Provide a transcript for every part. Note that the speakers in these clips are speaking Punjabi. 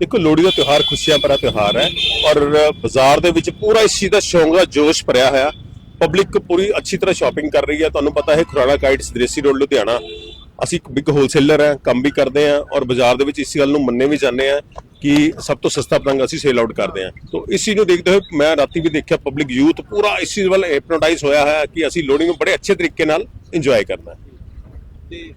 ਦੇਖੋ ਲੋਹੜੀ ਦਾ ਤਿਉਹਾਰ ਖੁਸ਼ੀਆਂ ਭਰਾ ਤਿਉਹਾਰ ਹੈ ਔਰ ਬਾਜ਼ਾਰ ਦੇ ਵਿੱਚ ਪੂਰਾ ਇਸ ਚੀਜ਼ ਦਾ ਸ਼ੌਂਕ ਦਾ ਜੋਸ਼ ਭਰਿਆ ਹੋਇਆ। ਪਬਲਿਕ ਪੂਰੀ ਅੱਛੀ ਤਰ੍ਹਾਂ ਸ਼ਾਪਿੰਗ ਕਰ ਰਹੀ ਹੈ। ਤੁਹਾਨੂੰ ਪਤਾ ਹੈ ਖੁਰਾਣਾ ਕਾਈਟਸ ਦ੍ਰੇਸੀ ਰੋਡ ਲੁਧਿਆਣਾ। ਅਸੀਂ ਇੱਕ ਬਿਗ ਹੋਲਸੇਲਰ ਹੈ, ਕੰਮ ਵੀ ਕਰਦੇ ਹਾਂ ਔਰ ਬਾਜ਼ਾਰ ਦੇ ਵਿੱਚ ਇਸ ਗੱਲ ਨੂੰ ਮੰਨੇ ਵੀ ਜਾਂਦੇ ਹਾਂ ਕਿ ਸਭ ਤੋਂ ਸਸਤਾ ਪਤੰਗ ਅਸੀਂ ਸੇਲ ਆਊਟ ਕਰਦੇ ਹਾਂ। ਤੋਂ ਇਸ ਚੀਜ਼ ਨੂੰ ਦੇਖਦੇ ਹੋਏ ਮੈਂ ਰਾਤੀ ਵੀ ਦੇਖਿਆ ਪਬਲਿਕ ਯੂਥ ਪੂਰਾ ਇਸ ਚੀਜ਼ ਵੱਲ ਹਿਪਨੋਟਾਈਜ਼ ਹੋਇਆ ਹੈ ਕਿ ਅਸੀਂ ਲੋਹੜੀ ਨੂੰ ਬੜੇ ਅੱਛੇ ਤਰੀਕੇ ਨਾਲ ਇੰਜੋਏ ਕਰਨਾ ਹੈ। ਤੇ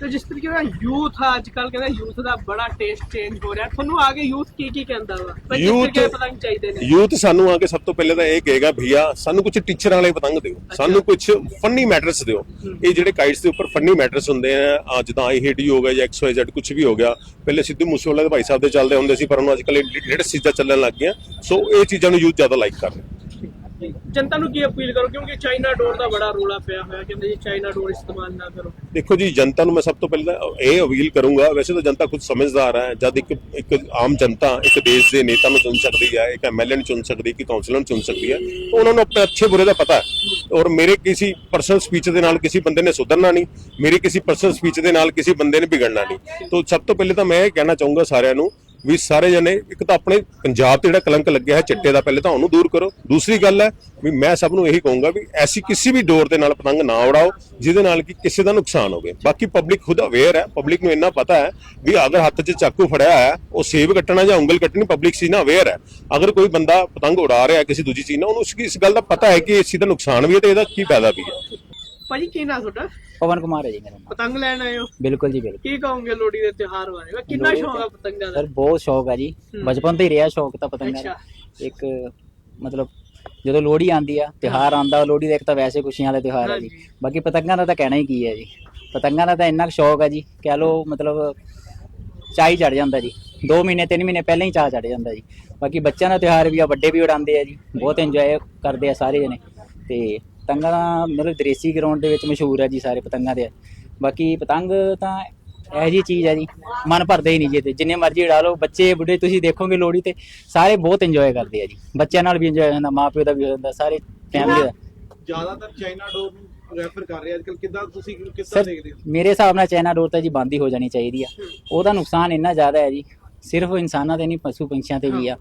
ਤੇ ਜਿਸ ਤਰੀਕੇ ਨਾਲ ਯੂਥ ਆ ਅੱਜ ਕੱਲ ਕਹਿੰਦਾ ਯੂਥ ਦਾ ਬੜਾ ਟੇਸਟ ਚੇਂਜ ਹੋ ਰਿਹਾ। ਤੁਹਾਨੂੰ ਆ ਕੇ ਯੂਥ ਕੀ ਕੀ ਕਹਿੰਦਾ ਵਾ? ਤਰੀਕੇ ਦੇ ਪਤੰਗ ਚਾਹੀਦੇ ਨੇ। ਯੂਥ ਸਾਨੂੰ ਆ ਕੇ ਸਭ ਤੋਂ ਪਹਿਲੇ ਤਾਂ ਇਹ ਕਹੇਗਾ ਭਈਆ ਸਾਨੂੰ ਕੁਝ ਟੀਚਰਾਂ ਵਾਲੇ ਪਤੰਗ ਦਿਓ। ਸਾਨੂੰ ਕੁਝ ਫਨੀ ਮੈਟਰਸ ਦਿਓ। ਇਹ ਜਿਹੜੇ ਕਾਈਟਸ ਦੇ ਉੱਪਰ ਫਨੀ ਮੈਟਰਸ ਹੁੰਦੇ ਆ ਆ ਜਿੱਦਾਂ ਆਈ ਹੇਟ ਯੂ ਹੋ ਗਿਆ ਜਾਂ ਐਕਸ ਵਾਈ ਜ਼ੈਡ ਕੁਝ ਵੀ ਹੋ ਗਿਆ। ਪਹਿਲੇ ਸਿੱਧੂ ਮੂਸੇਵਾਲਾ ਦੇ ਭਾਈ ਸਾਹਿਬ ਦੇ ਚੱਲਦੇ ਹੁੰਦੇ ਸੀ ਪਰ ਹੁਣ ਅੱਜ ਕੱਲ੍ਹ ਲੇਟੈਸਟ ਚੀਜ਼ਾਂ ਚੱਲਣ ਲੱਗ ਗਈਆਂ। ਸੋ ਇਹ ਚੀਜ਼ਾਂ ਨੂੰ ਯੂਥ ਜ਼ਿਆਦਾ ਲਾਈਕ ਕਰ ਰਿਹਾ ਜਨਤਾ ਨੂੰ ਕੀ ਅਪੀਲ ਕਰੋ? ਕਿਉਂਕਿ ਚਾਈਨਾ ਡੋਰ ਦਾ ਬੜਾ ਰੋਲਾ ਪਿਆ ਹੋਇਆ, ਕਹਿੰਦੇ ਜੀ ਚਾਈਨਾ ਡੋਰ ਇਸਤੇਮਾਲ ਨਾ ਕਰੋ। ਦੇਖੋ ਜੀ, ਜਨਤਾ ਨੂੰ ਮੈਂ ਸਭ ਤੋਂ ਪਹਿਲਾਂ ਇਹ ਅਪੀਲ ਕਰੂੰਗਾ, ਵੈਸੇ ਤਾਂ ਜਨਤਾ ਖੁਦ ਸਮਝਦਾਰ ਹੈ, ਜਦ ਇੱਕ ਇੱਕ ਆਮ ਜਨਤਾ, ਇੱਕ ਦੇਸ਼ ਦੇ ਨੇਤਾ ਨੂੰ ਚੁਣ ਸਕਦੀ ਹੈ, ਇੱਕ ਐਮਐਲਏ ਨੂੰ ਚੁਣ ਸਕਦੀ ਹੈ ਕਿ ਕਾਉਂਸਲਰ ਨੂੰ ਚੁਣ ਸਕਦੀ ਹੈ ਉਹਨਾਂ ਨੂੰ ਆਪਣੇ ਅੱਛੇ ਬੁਰੇ ਦਾ ਪਤਾ ਹੈ। ਔਰ ਮੇਰੇ ਕਿਸੇ ਪਰਸਨਲ ਸਪੀਚ ਦੇ ਨਾਲ ਕਿਸੇ ਬੰਦੇ ਨੇ ਸੁਧਰਨਾ ਨਹੀਂ, ਮੇਰੀ ਕਿਸੇ ਪਰਸਨਲ ਸਪੀਚ ਦੇ ਨਾਲ ਕਿਸੇ ਬੰਦੇ ਨੇ ਵਿਗੜਨਾ ਨਹੀਂ। ਤੋਂ ਸਭ ਤੋਂ ਪਹਿਲੇ ਤਾਂ ਮੈਂ ਇਹ ਕਹਿਣਾ ਚਾਹੂੰਗਾ ਸਾਰਿਆਂ ਨੂੰ ਵੀ ਸਾਰੇ ਜਣੇ, ਇੱਕ ਤਾਂ ਆਪਣੇ ਪੰਜਾਬ ਤੇ ਜਿਹੜਾ ਕਲੰਕ ਲੱਗਿਆ ਹੈ ਚਿੱਟੇ ਦਾ ਪਹਿਲੇ ਤਾਂ ਉਹਨੂੰ ਦੂਰ ਕਰੋ। ਦੂਸਰੀ ਗੱਲ ਹੈ ਵੀ ਮੈਂ ਸਭ ਨੂੰ ਇਹੀ ਕਹੂੰਗਾ ਵੀ ਐਸੀ ਕਿਸੇ ਵੀ ਡੋਰ ਦੇ ਨਾਲ ਪਤੰਗ ਨਾ ਉਡਾਓ, ਜਿਹਦੇ ਨਾਲ ਕਿ ਕਿਸੇ ਦਾ ਨੁਕਸਾਨ ਹੋਵੇ। ਬਾਕੀ ਪਬਲਿਕ ਖੁਦ ਅਵੇਅਰ ਹੈ ਪਬਲਿਕ ਨੂੰ ਇੰਨਾ ਪਤਾ ਹੈ ਵੀ ਅਗਰ ਹੱਥ 'ਚ ਚਾਕੂ ਫੜਿਆ ਹੈ, ਉਹ ਸੇਬ ਕੱਟਣਾ ਜਾਂ ਉਂਗਲ ਕੱਟਣੀ ਪਬਲਿਕ ਸੀ ਨਾ ਅਵੇਅਰ ਹੈ। ਅਗਰ ਕੋਈ ਬੰਦਾ ਪਤੰਗ ਉਡਾ ਰਿਹਾ ਕਿਸੇ ਦੂਜੀ ਚੀਜ਼ ਨਾਲ, ਉਹਨੂੰ ਇਸ- ਗੱਲ ਦਾ ਪਤਾ ਹੈ ਕਿ ਇਸ ਚੀਜ਼ ਦਾ ਨੁਕਸਾਨ ਵੀ ਹੈ ਤੇ ਇਹਦਾ ਕੀ ਫਾਇਦਾ ਵੀ ਹੈ। ਭਾਜੀ, ਕੀ ਨਾ ਤੁਹਾਡਾ? ਪਵਨ ਕੁਮਾਰ ਹੈ ਜੀ ਮੇਰਾ ਨਾਮ। ਪਤੰਗ ਲੈਣ ਆਏ ਹੋ? ਬਿਲਕੁਲ ਜੀ ਬਿਲਕੁਲ। ਕੀ ਕਹੋਗੇ ਲੋਹੜੀ ਦੇ ਤਿਉਹਾਰ ਬਾਰੇ? ਕਿੰਨਾ ਸ਼ੌਂਕ ਆ ਪਤੰਗਾਂ ਦਾ? ਸਰ ਬਹੁਤ ਸ਼ੌਕ ਹੈ ਜੀ। ਬਚਪਨ ਤੋਂ ਹੀ ਰਿਹਾ ਸ਼ੌਕ ਤਾਂ ਪਤੰਗਾਂ ਦਾ। ਇੱਕ ਮਤਲਬ ਜਦੋਂ ਲੋਹੜੀ ਆਂਦੀ ਆ ਤਿਉਹਾਰ ਆਂਦਾ ਲੋਹੜੀ ਦਾ ਇੱਕ ਤਾਂ ਵੈਸੇ ਖੁਸ਼ੀਆਂ ਵਾਲਾ ਤਿਉਹਾਰ ਹੈ ਜੀ। ਬਾਕੀ ਪਤੰਗਾਂ ਦਾ ਤਾਂ ਕਹਿਣਾ ਹੀ ਕੀ ਹੈ ਜੀ। ਪਤੰਗਾਂ ਦਾ ਤਾਂ ਇੰਨਾ ਸ਼ੌਕ ਹੈ ਜੀ ਕਹਿ ਲਓ ਮਤਲਬ ਚਾਹੀ ਚੜ ਜਾਂਦਾ ਜੀ। 2 ਮਹੀਨੇ 3 ਮਹੀਨੇ ਪਹਿਲਾਂ ਹੀ ਚਾਹ ਚੜ ਜਾਂਦਾ ਜੀ। ਬਾਕੀ ਬੱਚਿਆਂ ਦਾ ਤਿਉਹਾਰ ਵੀ ਆ ਵੱਡੇ ਵੀ ਉਡਾਉਂਦੇ ਆ ਜੀ। ਬਹੁਤ ਇੰਜੋਏ ਕਰਦੇ ਆ ਸਾਰੇ ਜਣੇ। ਤੇ ਪਤੰਗਾਂ ਦਾ ਮਤਲਬ ਦਰੇਸੀ ਗਰਾਊਂਡ ਦੇ ਵਿੱਚ ਮਸ਼ਹੂਰ ਹੈ ਜੀ ਸਾਰੇ ਪਤੰਗਾਂ ਦੇ। ਬਾਕੀ ਪਤੰਗ ਤਾਂ ਇਹ ਜੀ ਚੀਜ਼ ਹੈ ਜੀ ਮਨ ਭਰਦਾ ਹੀ ਨਹੀਂ ਜੀ ਤੇ ਜਿੰਨੇ ਮਰਜ਼ੀ ਉਡਾ ਲਓ ਬੱਚੇ ਬੁੱਢੇ ਤੁਸੀਂ ਦੇਖੋਗੇ ਲੋਹੜੀ ਤੇ ਸਾਰੇ ਬਹੁਤ ਇੰਜੋਏ ਕਰਦੇ ਆ ਜੀ। ਬੱਚਿਆਂ ਨਾਲ ਵੀ ਇੰਜੋਏ ਹੁੰਦਾ ਮਾਪਿਓ ਦਾ ਵੀ ਹੋ ਜਾਂਦਾ ਸਾਰੇ ਫੈਮਿਲੀ ਦਾ। ਜ਼ਿਆਦਾਤਰ ਚਾਈਨਾ ਡੋਰ ਨੂੰ ਰੈਫਰ ਕਰ ਰਹੇ ਆ। ਅੱਜਕੱਲ ਕਿੱਦਾਂ ਤੁਸੀਂ ਕਿੱਦਾਂ ਸਰ ਦੇਖਦੇ ਹੋ? ਮੇਰੇ ਹਿਸਾਬ ਨਾਲ ਚਾਈਨਾ ਡੋਰ ਤਾਂ ਜੀ ਬੰਦ ਹੀ ਹੋ ਜਾਣੀ ਚਾਹੀਦੀ ਆ। ਉਹਦਾ ਨੁਕਸਾਨ ਇੰਨਾ ਜ਼ਿਆਦਾ ਹੈ ਜੀ ਸਿਰਫ ਇਨਸਾਨਾਂ ਤੇ ਨਹੀਂ ਪਸ਼ੂ ਪੰਛੀਆਂ ਤੇ ਵੀ ਆ।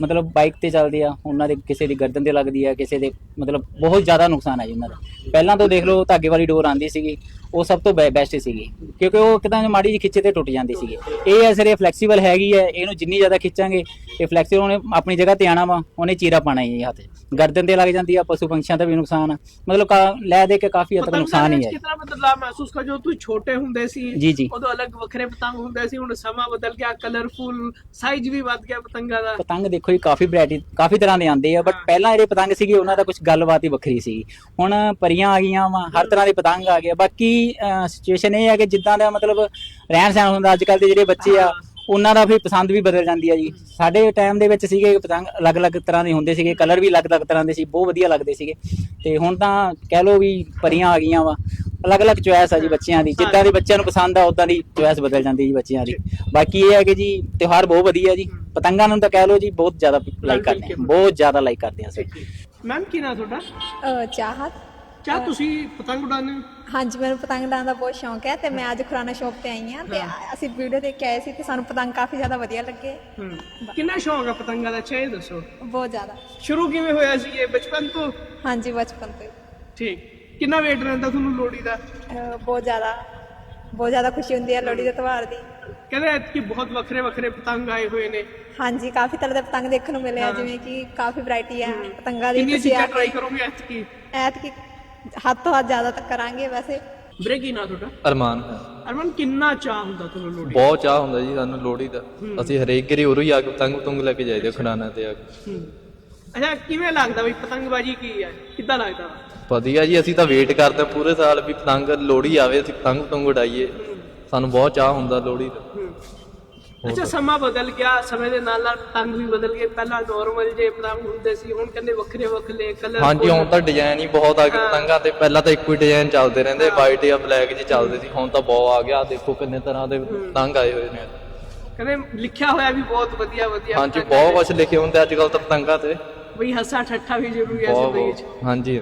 ਮਤਲਬ ਬਾਈਕ ਤੇ ਚੱਲਦੇ ਆ, ਉਹਨਾਂ ਦੇ ਕਿਸੇ ਦੀ ਗਰਦਨ ਤੇ ਲੱਗਦੀ ਆ, ਕਿਸੇ ਦੇ ਮਤਲਬ ਬਹੁਤ ਜ਼ਿਆਦਾ ਨੁਕਸਾਨ ਹੈ ਜੀ ਉਹਨਾਂ ਦਾ। ਪਹਿਲਾਂ ਤੋਂ ਦੇਖ ਲਓ ਧਾਗੇ ਵਾਲੀ ਡੋਰ ਆਂਦੀ ਸੀਗੀ ਉਹ ਸਭ ਤੋਂ ਬੈਸਟ ਸੀਗੀ। ਕਿਉਂਕਿ ਉਹ ਕਿਦਾਂ ਮਾੜੀ ਜਿਹੀ ਖਿੱਚੇ ਤੇ ਟੁੱਟ ਜਾਂਦੀ ਸੀਗੀ। ਇਹ ਹੈ ਸਿਰ ਫਲੈਕਸੀਬਲ ਹੈਗੀ ਹੈ ਇਹਨੂੰ ਜਿੰਨੀ ਜ਼ਿਆਦਾ ਖਿੱਚਾਂਗੇ ਇਹ ਫਲੈਕਸੀਬਲ ਉਹਨੇ ਆਪਣੀ ਜਗ੍ਹਾ ਤੇ ਆਣਾ ਵਾ ਉਹਨੇ ਚੀਰਾ ਪਾਣਾ ਹੀ ਹੱਥ ਗਰਦਨ ਤੇ ਲੱਗ ਜਾਂਦੀ ਆ ਪਸ਼ੂ ਪੰਛੀਆਂ ਦਾ ਵੀ ਨੁਕਸਾਨ ਆ। ਮਤਲਬ ਲੈ ਦੇ ਕੇ ਕਾਫੀ ਹੱਦ ਤੱਕ ਨੁਕਸਾਨ ਹੀ ਹੈ। ਕਿਤਨਾ ਬਦਲਾਅ ਮਹਿਸੂਸ ਕਰ ਜੋ ਤੁਸੀਂ ਛੋਟੇ ਹੁੰਦੇ ਸੀ। ਉਦੋਂ ਅਲੱਗ ਵੱਖਰੇ ਪਤੰਗ ਹੁੰਦੇ ਸੀ ਹੁਣ ਸਮਾਂ ਬਦਲ ਗਿਆ ਕਲਰਫੁਲ ਸਾਈਜ਼ ਵੀ ਵੱਧ ਗਿਆ ਪਤੰਗਾਂ ਦਾ। ਪਤੰਗ ਦੇਖੋ ਜੀ ਕਾਫੀ ਵੈਰਾਈਟੀ ਕਾਫੀ ਤਰ੍ਹਾਂ ਦੇ ਆਉਂਦੇ ਆ ਬਟ ਪਹਿਲਾਂ ਜਿਹੜੇ ਪਤੰਗ ਸੀਗੇ ਉਹਨਾਂ ਦਾ ਕੁਝ ਗੱਲਬਾਤ ਹੀ ਵੱਖਰੀ ਸੀ। ਹੁਣ ਪਰੀਆਂ ਆ ਗਈਆਂ ਵਾ ਹਰ ਤਰ੍ਹਾਂ ਦੇ ਪਤੰਗ ਆ ਗਏ ਬਾਕੀ ਸਿਚੁਏਸ਼ਨ ਇਹ ਹੈ ਕਿ ਜਿੱਦਾਂ ਦਾ ਮਤਲਬ ਰਹਿਣ ਸਹਿਣ ਹੁੰਦਾ ਅੱਜ ਕੱਲ ਦੇ ਜਿਹੜੇ ਬੱਚੇ ਆ ਉਹਨਾਂ ਦਾ ਵੀ ਪਸੰਦ ਵੀ ਬਦਲ ਜਾਂਦੀ ਆ ਜੀ। ਸਾਡੇ ਟਾਈਮ ਦੇ ਵਿੱਚ ਸੀਗੇ ਪਤੰਗ ਅਲੱਗ-ਅਲੱਗ ਤਰ੍ਹਾਂ ਦੇ ਹੁੰਦੇ ਸੀਗੇ ਕਲਰ ਵੀ ਅਲੱਗ-ਅਲੱਗ ਤਰ੍ਹਾਂ ਦੇ ਸੀ ਬਹੁਤ ਵਧੀਆ ਲੱਗਦੇ ਸੀਗੇ। ਤੇ ਹੁਣ ਤਾਂ ਕਹਿ ਲਓ ਵੀ ਪਰੀਆਂ ਆ ਗਈਆਂ ਵਾ। ਅਲੱਗ-ਅਲੱਗ ਚੁਆਇਸ ਆ ਜੀ ਬੱਚਿਆਂ ਦੀ। ਜਿੱਦਾਂ ਦੀ ਬੱਚਿਆਂ ਨੂੰ ਪਸੰਦ ਆ ਉਦਾਂ ਦੀ ਚੁਆਇਸ ਬਦਲ ਜਾਂਦੀ ਜੀ ਬੱਚਿਆਂ ਦੀ। ਬਾਕੀ ਇਹ ਹੈ ਕਿ ਜੀ ਤਿਉਹਾਰ ਬਹੁਤ ਵਧੀਆ ਜੀ। ਪਤੰਗਾਂ ਨੂੰ ਤਾਂ ਕਹਿ ਲਓ ਜੀ ਬਹੁਤ ਜ਼ਿਆਦਾ ਲਾਈਕ ਕਰਦੇ ਆ। ਬਹੁਤ ਜ਼ਿਆਦਾ ਲਾਈਕ ਕਰਦੇ ਆ ਅਸੀਂ। ਮੈਮ ਕੀ ਨਾ ਤੁਹਾਡਾ? ਚਾਹਤ। ਕਿਆ ਤੁਸੀਂ ਪਤੰਗ ਉਡਾਉਂਦੇ ਹੋ? ਹਾਂਜੀ ਮੈਨੂੰ ਪਤੰਗ ਉਡਾਉਣ ਦਾ ਬਹੁਤ ਸ਼ੌਂਕ ਹੈ ਤੇ ਮੈਂ ਅੱਜ ਖੁਰਾਨਾ ਸ਼ੌਪ ਤੇ ਆਈ ਹਾਂ ਤੇ ਅਸੀਂ ਵੀਡੀਓ ਦੇਖ ਕੇ ਆਏ ਸੀ ਤੇ ਸਾਨੂੰ ਪਤੰਗ ਕਾਫੀ ਜ਼ਿਆਦਾ ਵਧੀਆ ਲੱਗੇ। ਹਮ, ਕਿੰਨਾ ਸ਼ੌਂਕ ਆ ਪਤੰਗਾਂ ਦਾ? ਇਹ ਦੱਸੋ। ਬਹੁਤ ਜ਼ਿਆਦਾ। ਸ਼ੁਰੂ ਕਿਵੇਂ ਹੋਇਆ ਸੀ ਇਹ? ਬਚਪਨ ਤੋਂ? ਹਾਂਜੀ ਬਚਪਨ ਤੋਂ ਹੀ। ਠੀਕ। ਕਿੰਨਾ ਵੇਟ ਰਹਿੰਦਾ ਤੁਹਾਨੂੰ ਲੋਹੜੀ ਦਾ? ਅ, ਬਹੁਤ ਜ਼ਿਆਦਾ। ਬਹੁਤ ਜ਼ਿਆਦਾ ਖੁਸ਼ੀ ਹੁੰਦੀ ਹੈ ਲੋਹੜੀ ਦੇ ਤਿਉਹਾਰ ਦੀ। ਕਹਿੰਦੇ ਕਿ ਬਹੁਤ ਵੱਖਰੇ ਵੱਖਰੇ ਪਤੰਗ ਆਏ ਹੋਏ ਨੇ। ਹਾਂਜੀ ਕਾਫੀ ਤਰ੍ਹਾਂ ਦੇ ਪਤੰਗ ਦੇਖਣ ਨੂੰ ਮਿਲੇ ਆ ਜਿਵੇਂ ਕਿ ਕਾਫੀ ਵੈਰਾਈਟੀ ਹੈ ਪਤੰਗਾਂ ਦੀ ਕਿੰਨੀਆਂ ਤੁਸੀਂ ਆ ਚੀਜ਼ਾਂ ਟਰਾਈ ਕੇ ਕਰੋਗੇ ਐਤਕੀ? ਐਤ ਹੱਦ ਤੋਂ ਹੱਦ ਜ਼ਿਆਦਾ ਤੱਕ ਕਰਾਂਗੇ ਵੈਸੇ। ਵੀਰੇ ਕੀ ਨਾ ਤੁਹਾਡਾ? ਅਰਮਾਨ। ਹੈ ਅਰਮਨ ਕਿੰਨਾ ਚਾਹ ਹੁੰਦਾ ਤੁਹਾਨੂੰ ਲੋਹੜੀ ਬਹੁਤ ਚਾਹ ਹੁੰਦਾ ਜੀ ਸਾਨੂੰ ਲੋਹੜੀ ਦਾ। ਅਸੀਂ ਹਰੇਕ ਗਰੀ ਉਰੋਂ ਹੀ ਆ ਕੇ ਪਤੰਗ ਪਤੰਗ ਲੈ ਕੇ ਜਾਈਦੇ ਖੜਾਣਾ ਤੇ ਆ ਕੇ। ਅੱਛਾ ਕਿਵੇਂ ਲੱਗਦਾ ਬਈ ਪਤੰਗਬਾਜੀ ਕੀ ਹੈ? ਕਿੱਦਾਂ ਲੱਗਦਾ? ਵਾ? ਵਧੀਆ ਜੀ ਅਸੀਂ ਤਾਂ ਵੇਟ ਕਰਦੇ ਹਾਂ ਪੂਰੇ ਸਾਲ ਵੀ ਪਤੰਗ ਲੋਹੜੀ ਆਵੇ ਅਸੀਂ ਪਤੰਗ ਪਤੰਗ ਉਡਾਈਏ। ਸਾਨੂੰ ਬਹੁਤ ਚਾਹ ਹੁੰਦਾ ਲੋਹੜੀ ਦਾ। ਅੱਛਾ ਸਮਾਂ ਬਦਲ ਗਿਆ ਸਮੇਂ ਦੇ ਨਾਲ ਨਾਲ ਪਤੰਗ ਵੀ ਬਦਲ ਗਏ। ਪਹਿਲਾਂ ਨਾਰਮਲ ਜੇ ਪਤੰਗ ਹੁੰਦੇ ਸੀ ਹੁਣ ਕਹਿੰਦੇ ਵੱਖਰੇ ਵੱਖਰੇ ਕਲਰ ਹਾਂਜੀ ਹੁਣ ਤਾਂ ਡਿਜ਼ਾਈਨ ਹੀ ਬਹੁਤ ਆ ਗਏ ਪਤੰਗਾਂ ਤੇ। ਪਹਿਲਾਂ ਤਾਂ ਇੱਕੋ ਹੀ ਡਿਜ਼ਾਈਨ ਚੱਲਦੇ ਰਹਿੰਦੇ ਵਾਈਟ ਜਾਂ ਬਲੈਕ ਜੀ ਚੱਲਦੇ ਸੀ ਹੁਣ ਤਾਂ ਬਹੁਤ ਆ ਗਿਆ। ਦੇਖੋ ਕਿੰਨੇ ਤਰ੍ਹਾਂ ਦੇ ਪਤੰਗ ਆਏ ਹੋਏ ਨੇ। ਕਹਿੰਦੇ ਲਿਖਿਆ ਹੋਇਆ ਵੀ ਬਹੁਤ ਵਧੀਆ ਵਧੀਆ ਹਾਂਜੀ ਬਹੁਤ ਕੁਝ ਲਿਖੇ ਹੁੰਦੇ ਅੱਜ ਕੱਲ ਤਾਂ ਪਤੰਗਾਂ ਤੇ। ਬਈ ਹੱਸਾ ਠੱਠਾ ਵੀ ਜ਼ਰੂਰੀ ਬਹੁਤ ਜ਼ਿੰਦਗੀ 'ਚ। ਹਾਂਜੀ।